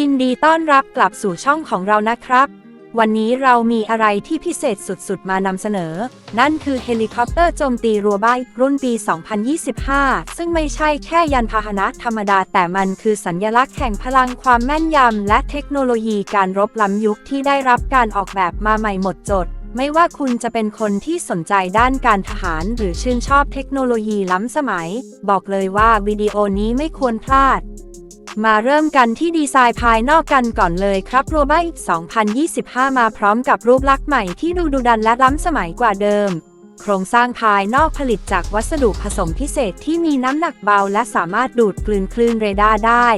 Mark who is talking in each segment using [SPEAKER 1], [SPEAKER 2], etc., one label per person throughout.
[SPEAKER 1] ยินดีต้อนรับกลับสู่ช่องของเรานะครับ วันนี้เรามีอะไรที่พิเศษสุดๆ มานำเสนอ นั่นคือเฮลิคอปเตอร์โจมตีรัวใบรุ่นปี 2025 ซึ่งไม่ใช่แค่ยานพาหนะธรรมดา แต่มันคือสัญลักษณ์แห่งพลังความแม่นยำ และเทคโนโลยีการรบล้ำยุคที่ได้รับการออกแบบมาใหม่หมดจดไม่ว่าคุณจะเป็นคนที่สนใจด้านการทหารหรือชื่นชอบเทคโนโลยีล้ำสมัย บอกเลยว่าวิดีโอนี้ไม่ควรพลาด มาเริ่มกันที่ดีไซน์ภายนอกกันก่อนเลยครับโรบ t 2025 มาพร้อมกับรูปลักษณ์ใหม่ที่ดูดุดันและล้ำสมัยกว่าเดิม โครงสร้างภายนอกผลิตจากวัสดุผสมพิเศษที่มีน้ำหนักเบาและสามารถดูดกลืนคลื่นเรดาร์ได้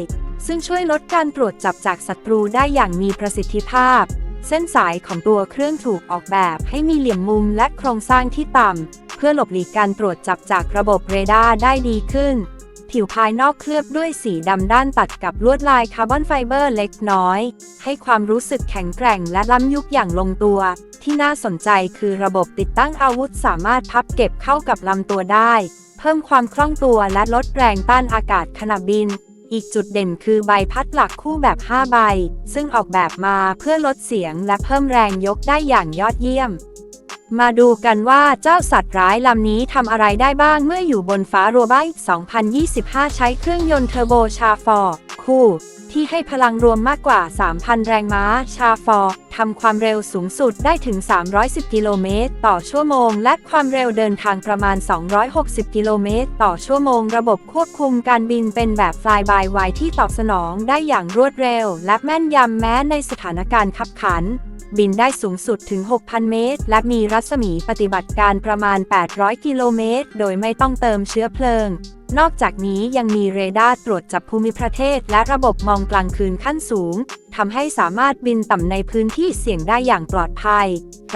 [SPEAKER 1] ซึ่งช่วยลดการตรวจจับจากศัตรูได้อย่างมีประสิทธิภาพ เส้นสายของตัวเครื่องถูกออกแบบให้มีเหลี่ยมมุมและโครงสร้างที่ต่ำเพื่อหลบหลีกการตรวจจับจากระบบเรดาร์ได้ดีขึ้น ผิวภายนอกเคลือบด้วยสีดำด้านตัดกับลวดลายคาร์บอนไฟเบอร์เล็กน้อย ให้ความรู้สึกแข็งแกร่งและล้ำยุคอย่างลงตัว ที่น่าสนใจคือระบบติดตั้งอาวุธสามารถพับเก็บเข้ากับลำตัวได้ เพิ่มความคล่องตัวและลดแรงต้านอากาศขณะบิน อีกจุดเด่นคือใบพัดหลักคู่แบบ 5 ใบ ซึ่งออกแบบมาเพื่อลดเสียงและเพิ่มแรงยกได้อย่างยอดเยี่ยม มาดูกันว่าเจ้าสัตว์ร้ายลำนี้ทำอะไรได้บ้างเมื่ออยู่บนฟ้าโรัวบ้2025 ใช้เครื่องยนต์เทอร์โบชาฟอร์ คู่ ที่ให้พลังรวมมากกว่า 3,000 แรงม้าชาฟอร์ ทำความเร็วสูงสุดได้ถึง 310 กิโลเมตร ต่อชั่วโมง และความเร็วเดินทางประมาณ 260 กิโลเมตร ต่อชั่วโมง ระบบควบคุมการบินเป็นแบบ fly by wire ที่ตอบสนองได้อย่างรวดเร็ว และแม่นยำแม้ในสถานการณ์ขับขัน บินได้สูงสุดถึง 6,000 เมตร และมีรัศมีปฏิบัติการประมาณ 800 กิโลเมตร โดยไม่ต้องเติมเชื้อเพลิงนอกจากนี้ยังมีเรดาร์ตรวจจับภูมิประเทศ และระบบมองกลางคืนขั้นสูงทำให้สามารถบินต่ำในพื้นที่เสี่ยงได้อย่างปลอดภัย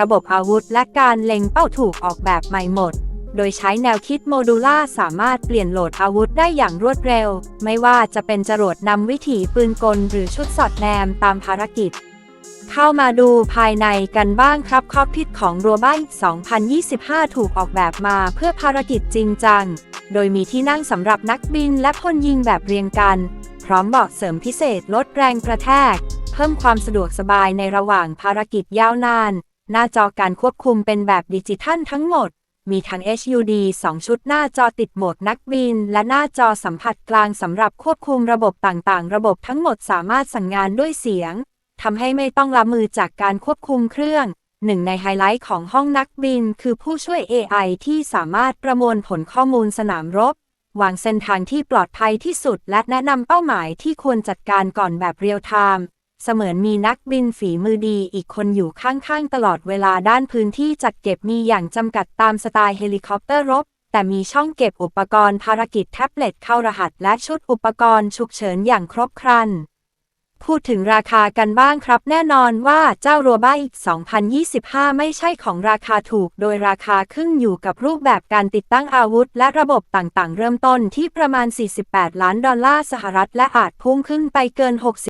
[SPEAKER 1] ระบบอาวุธและการเล็งเป้าถูกออกแบบใหม่หมด โดยใช้แนวคิดโมดูล่าสามารถเปลี่ยนโหลดอาวุธได้อย่างรวดเร็ว ไม่ว่าจะเป็นจรวดนำวิถีปืนกลหรือชุดสอดแนมตามภารกิจ เข้ามาดูภายในกันบ้างครับคอกพิทของรัวบ้าน2025 ถูกออกแบบมาเพื่อภารกิจจริงจัง โดยมีที่นั่งสำหรับนักบินและพลยิงแบบเรียงกัน พร้อมเบาะเสริมพิเศษลดแรงกระแทก เพิ่มความสะดวกสบายในระหว่างภารกิจยาวนาน หน้าจอการควบคุมเป็นแบบดิจิทัลทั้งหมด มีทั้ง HUD 2 ชุดหน้าจอติดโหมดนักบิน และหน้าจอสัมผัสกลางสำหรับควบคุมระบบต่างๆ ระบบทั้งหมดสามารถสั่งงานด้วยเสียงทำให้ไม่ต้องรับมือจากการควบคุมเครื่องหนึ่งในไฮไลท์ของห้องนักบิน คือผู้ช่วย AI ที่สามารถประมวลผลข้อมูลสนามรบ วางเส้นทางที่ปลอดภัยที่สุด และแนะนำเป้าหมายที่ควรจัดการก่อนแบบเรียลไทม์เสมือนมีนักบินฝีมือดีอีกคนอยู่ข้างๆ ตลอดเวลาด้านพื้นที่จัดเก็บมีอย่างจำกัดตามสไตล์เฮลิคอปเตอร์รบ แต่มีช่องเก็บอุปกรณ์ภารกิจแท็บเล็ตเข้ารหัสและชุดอุปกรณ์ฉุกเฉินอย่างครบครัน พูดถึงราคากันบ้างครับ แน่นอนว่าเจ้ารัวบ้าอีก 2025 ไม่ใช่ของราคาถูก โดยราคาขึ้นอยู่กับรูปแบบการติดตั้งอาวุธ และระบบต่างๆ เริ่มต้นที่ประมาณ 48 ล้านดอลลาร์สหรัฐและอาจพุ่งขึ้นไปเกิน 60